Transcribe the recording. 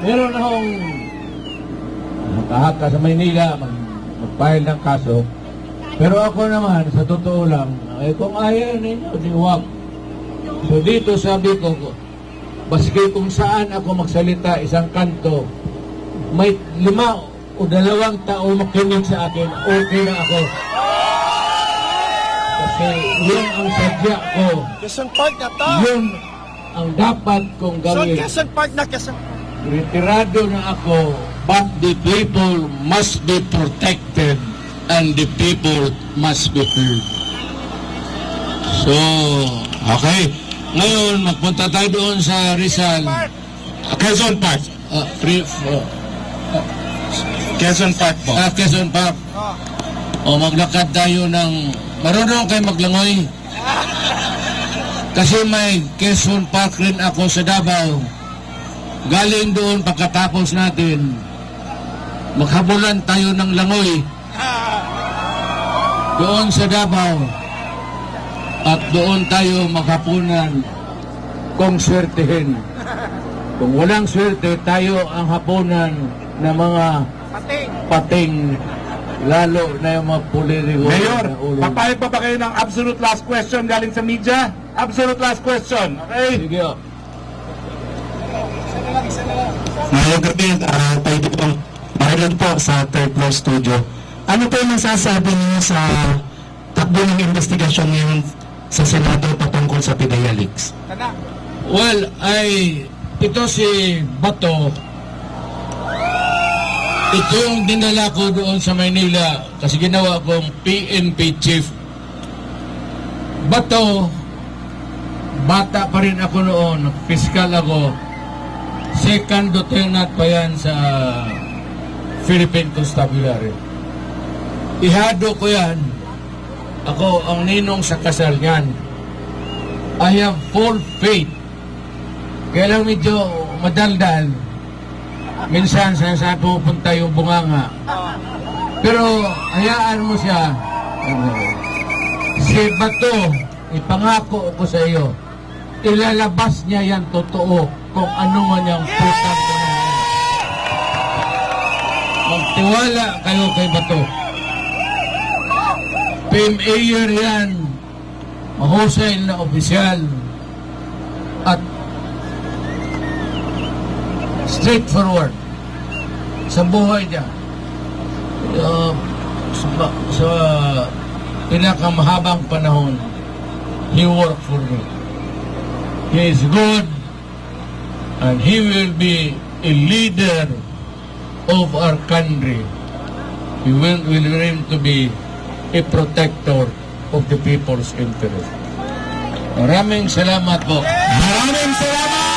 meron akong makahaka sa Maynila, mag, mag-file ng kaso. Pero ako naman, sa totoo lang, eh, kung ayaw ninyo, di wag. So dito sabi ko, baski kung saan ako magsalita isang kanto, may lima o dalawang tao makinig sa akin, okay na ako. Kasi yun ang sadya ko. Quezon Park na to. Yun ang dapat kong So, gawin. Quezon Park na Quezon Retirado na ako, but the people must be protected and the people must be heard. So, okay. Ngayon, magpunta tayo doon sa Rizal. Quezon Park. Uh, free, uh, Quezon Park po. ah, Quezon Park. O maglakad tayo ng... Marunong kayo maglangoy. Kasi may Quezon Park rin ako sa Davao. Galing doon pagkatapos natin, maghabulan tayo ng langoy. Doon sa Davao. At doon tayo maghapunan kung swertehin. Kung walang swerte, tayo ang hapunan ng mga Pating. pating lalo na yung mga pulirigo. Mayor, papayag pa ba kayo ng absolute last question galing sa media? Absolute last question, okay? Sige, oh. Ngayong gabi, uh, pwede pong Marlon po sa third floor studio. Ano po yung masasabi niyo sa takbo ng investigasyon ngayon sa Senado patungkol sa Pidea Leaks? Well, ay ito si Bato. Ito yung dinala ko doon sa Maynila kasi ginawa kong PNP chief. Bato, bata pa rin ako noon, fiscal ako. Second lieutenant pa yan sa Philippine Constabulary. Ihado ko yan. Ako ang ninong sa kasal niyan. I have full faith kaya lang medyo madaldal. Minsan sa saan pupunta yung bunganga. Pero hayaan mo siya. Si Bato, ipangako ko sa iyo, ilalabas niya yan totoo kung ano man ko na yan. Magtiwala kayo kay Bato. PMAyer yan, mahusay na opisyal, at straightforward sa buhay niya. Uh, sa, sa pinakamahabang panahon, he worked for me. He is good and he will be a leader of our country. He will, will aim to be a protector of the people's interest. Maraming salamat po. Maraming salamat!